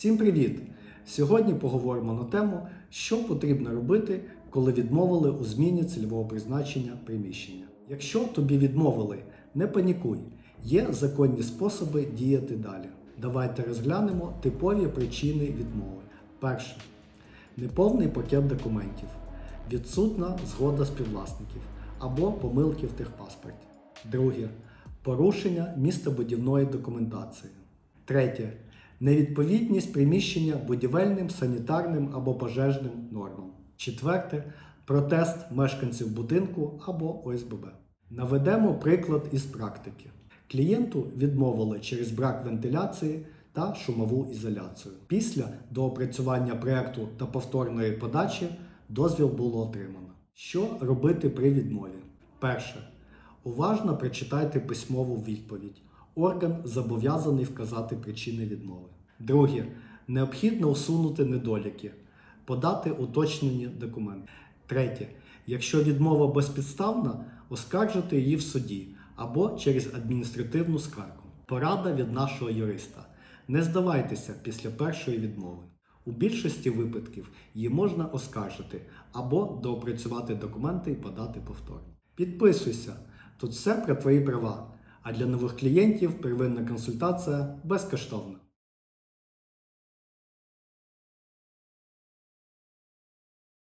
Всім привіт! Сьогодні поговоримо на тему, що потрібно робити, коли відмовили у зміні цільового призначення приміщення. Якщо тобі відмовили, не панікуй, є законні способи діяти далі. Давайте розглянемо типові причини відмови. Перше неповний пакет документів, відсутна згода співвласників або помилки в техпаспорті. Друге порушення містобудівної документації. Третє невідповідність приміщення будівельним, санітарним або пожежним нормам. Четверте протест мешканців будинку або ОСББ. Наведемо приклад із практики. Клієнту відмовили через брак вентиляції та шумову ізоляцію. Після доопрацювання проекту та повторної подачі дозвіл було отримано. Що робити при відмові? Перше. Уважно прочитайте письмову відповідь. Орган зобов'язаний вказати причини відмови. Друге. Необхідно усунути недоліки, подати уточнені документи. Третє. Якщо відмова безпідставна, оскаржити її в суді або через адміністративну скаргу. Порада від нашого юриста. Не здавайтеся після першої відмови. У більшості випадків її можна оскаржити або доопрацювати документи і подати повторно. Підписуйся, тут все про твої права. А для нових клієнтів первинна консультація безкоштовна.